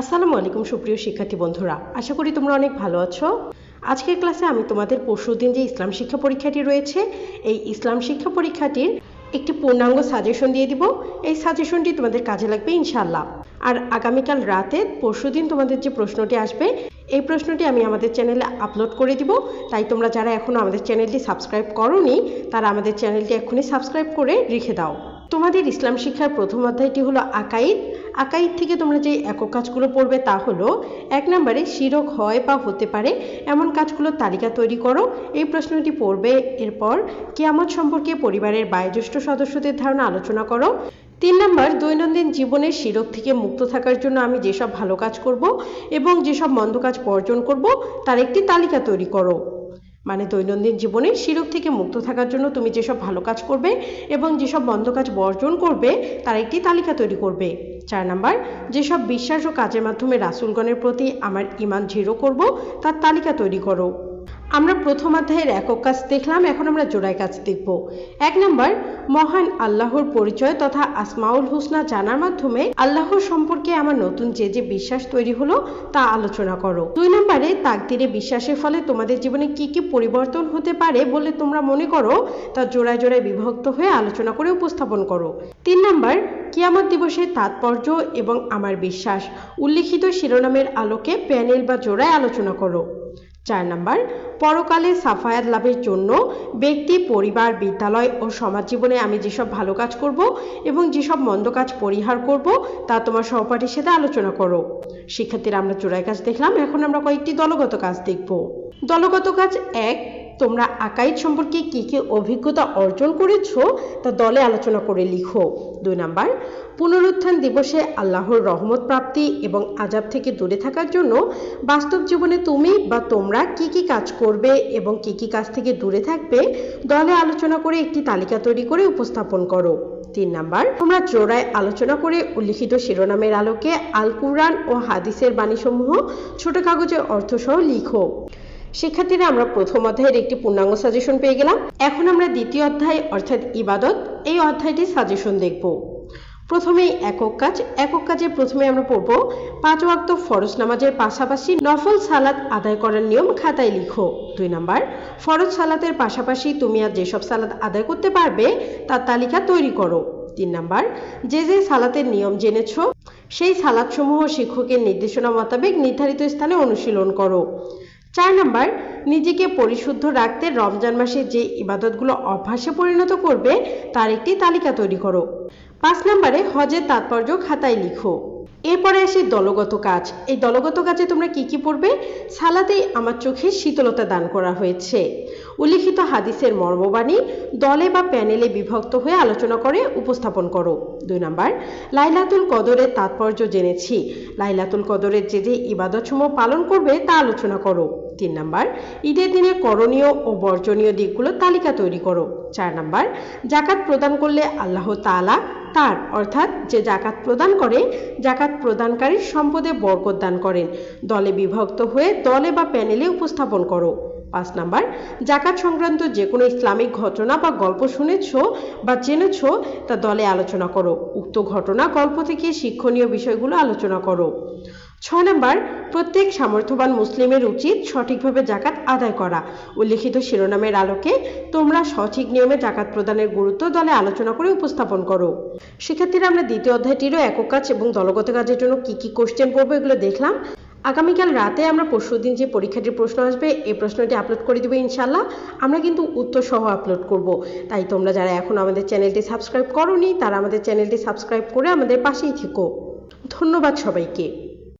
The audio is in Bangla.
আসসালামু আলাইকুম সুপ্রিয় শিক্ষার্থী বন্ধুরা। আশা করি তোমরা অনেক ভালো আছো। আজকের ক্লাসে আমি তোমাদের পরশুদিন যে ইসলাম শিক্ষা পরীক্ষাটি রয়েছে, এই ইসলাম শিক্ষা পরীক্ষাটির একটি পূর্ণাঙ্গ সাজেশন দিয়ে দিব। এই সাজেশনটি তোমাদের কাজে লাগবে ইনশাল্লাহ আর আগামীকাল রাতে পরশুদিন তোমাদের যে প্রশ্নটি আসবে, এই প্রশ্নটি আমি আমাদের চ্যানেলে আপলোড করে দিব। তাই তোমরা যারা এখনও আমাদের চ্যানেলটি সাবস্ক্রাইব করোনি, তারা আমাদের চ্যানেলটি এখনই সাবস্ক্রাইব করে রেখে দাও। তোমাদের ইসলাম শিক্ষার প্রথম অধ্যায়টি হলো আকাইদ। আকাইদ থেকে তোমরা যে একক কাজগুলো পড়বে তা হলো, এক নম্বরে শিরক হয় বা হতে পারে, এমন কাজগুলোর তালিকা তৈরি করো। এই প্রশ্নটি পড়বে এরপর কিয়ামত সম্পর্কে পরিবারের বয়োজ্যেষ্ঠ সদস্যদের ধারণা আলোচনা করো। তিন নম্বর, দৈনন্দিন জীবনের শিরক থেকে মুক্ত থাকার জন্য আমি যেসব ভালো কাজ করব এবং যেসব মন্দ কাজ বর্জন করব, তার একটি তালিকা তৈরি করো। মানে দৈনন্দিন জীবনে শিরক থেকে মুক্ত থাকার জন্য তুমি যেসব ভালো কাজ করবে এবং যেসব বন্ধ কাজ বর্জন করবে, তার একটি তালিকা তৈরি করবে। চার নাম্বার, যেসব বিশ্বাস ও কাজের মাধ্যমে রাসুলগণের প্রতি আমার ইমান ঝিরো করব, তার তালিকা তৈরি করো। আমরা প্রথম অধ্যায়ের একক কাজ দেখলাম, এখন আমরা জোড়াই কাজ দেখব। এক নম্বর, মহান আল্লাহর পরিচয় তথা আসমাউল হুসনা জানার মাধ্যমে আল্লাহর সম্পর্কে আমার নতুন যে যে বিশ্বাস তৈরি হলো, তা আলোচনা করো। দুই নম্বরে, তাকদিরে বিশ্বাসের ফলে তোমাদের জীবনে কি কি পরিবর্তন হতে পারে বলে তোমরা মনে করো, তা জোড়ায় জোড়ায় বিভক্ত হয়ে আলোচনা করে উপস্থাপন করো। তিন নম্বর, কিয়ামত দিবসের তাৎপর্য এবং আমার বিশ্বাস। উল্লিখিত শিরোনামের আলোকে প্যানেল বা জোড়ায় আলোচনা করো। চার নাম্বার, পরকালে সাফায়াত লাভের জন্য ব্যক্তি, পরিবার, বিদ্যালয় ও সমাজ জীবনে আমি যেসব ভালো কাজ করব এবং যেসব মন্দ কাজ পরিহার করব, তা তোমার সহপাঠীর সাথে আলোচনা করো। শিক্ষার্থীরা আমরা চোরাই কাজ দেখলাম, এখন আমরা কয়েকটি দলগত কাজ দেখব। দলগত কাজ এক তোমরা আকাইদ সম্পর্কে কী কী অভিজ্ঞতা অর্জন করেছ তা দলে আলোচনা করে লিখো। দুই নাম্বার, পুনরুত্থান দিবসে আল্লাহর রহমত প্রাপ্তি এবং আজাব থেকে দূরে থাকার জন্য বাস্তব জীবনে তুমি বা তোমরা কি কি কাজ করবে এবং কি কি কাজ থেকে দূরে থাকবে দলে আলোচনা করে একটি তালিকা তৈরি করে উপস্থাপন করো। তিন নাম্বার, তোমরা জোড়ায় আলোচনা করে উল্লিখিত শিরোনামের আলোকে আল কুরআন ও হাদিসের বাণীসমূহ ছোট কাগজে অর্থসহ লিখো। শিক্ষার্থীরা আমরা প্রথম অধ্যায়ের একটি পূর্ণাঙ্গ সাজেশন পেয়ে গেলাম। এখন আমরা দ্বিতীয় অধ্যায়, অর্থাৎ ইবাদত, এই অধ্যায়টির সাজেশন দেখব। প্রথমেই একক কাজ। একক কাজে প্রথমে আমরা পড়ব, পাঁচ ওয়াক্ত ফরজ নামাজের পাশাপাশি নফল সালাত আদায় করার নিয়ম খাতায় লিখো। দুই নাম্বার, ফরজ সালাতের পাশাপাশি তুমি আর যেসব সালাত আদায় করতে পারবে, তার তালিকা তৈরি করো। তিন নাম্বার, যে যে সালাতের নিয়ম জেনেছ, সেই সালাদসমূহ শিক্ষকের নির্দেশনা মোতাবেক নির্ধারিত স্থানে অনুশীলন করো। চার নাম্বার, নিজেকে পরিশুদ্ধ রাখতে রমজান মাসে যে ইবাদতগুলো অভ্যাসে পরিণত করবে, তার একটি তালিকা তৈরি করো। পাঁচ নাম্বারে, হজের তাৎপর্য খাতায় লিখো। এরপরে আসে দলগত কাজ। এই দলগত কাজে তোমরা কি কি পড়বে? সালাতেই আমার চোখে শীতলতা দান করা হয়েছে। উল্লিখিত হাদিসের মর্মবাণী দলে বা প্যানেলে বিভক্ত হয়ে আলোচনা করে, উপস্থাপন করো। দুই নাম্বার, লাইলাতুল কদরের তাৎপর্য জেনেছি। লাইলাতুল কদরের যে যে ইবাদতসমূহ পালন করবে তা আলোচনা করো। তিন নাম্বার, ঈদের দিনে করণীয় ও বর্জনীয় দিকগুলো তালিকা তৈরি করো। চার নাম্বার, জাকাত প্রদান করলে আল্লাহ তালা তার, অর্থাৎ যে জাকাত প্রদান করে, জাকাত প্রদানকারীর সম্পদে বরকত দান করেন। দলে বিভক্ত হয়ে দলে বা প্যানেলে উপস্থাপন করো। পাঁচ নাম্বার, জাকাত সংক্রান্ত যে কোনো ইসলামিক ঘটনা বা গল্প শুনেছ বা জেনেছ, তা দলে আলোচনা করো। উক্ত ঘটনা, গল্প থেকে শিক্ষণীয় বিষয়গুলো আলোচনা করো। ছয় নম্বর, প্রত্যেক সামর্থ্যবান মুসলিমের উচিত সঠিকভাবে জাকাত আদায় করা। উল্লিখিত শিরোনামের আলোকে তোমরা সঠিক নিয়মে জাকাত প্রদানের গুরুত্ব দলে আলোচনা করে উপস্থাপন করো। শিক্ষার্থীরা আমরা দ্বিতীয় অধ্যায়টিরও একক কাজ এবং দলগত কাজের জন্য কি কি কোশ্চেন পড়ব এগুলো দেখলাম। আগামীকাল রাতে আমরা পরশু দিন যে পরীক্ষাটির প্রশ্ন আসবে, এই প্রশ্নটি আপলোড করে দেবো ইনশাল্লাহ আমরা কিন্তু উত্তর সহ আপলোড করব। তাই তোমরা যারা এখন আমাদের চ্যানেলটি সাবস্ক্রাইব করনি, তারা আমাদের চ্যানেলটি সাবস্ক্রাইব করে আমাদের পাশেই থেকো। ধন্যবাদ সবাইকে।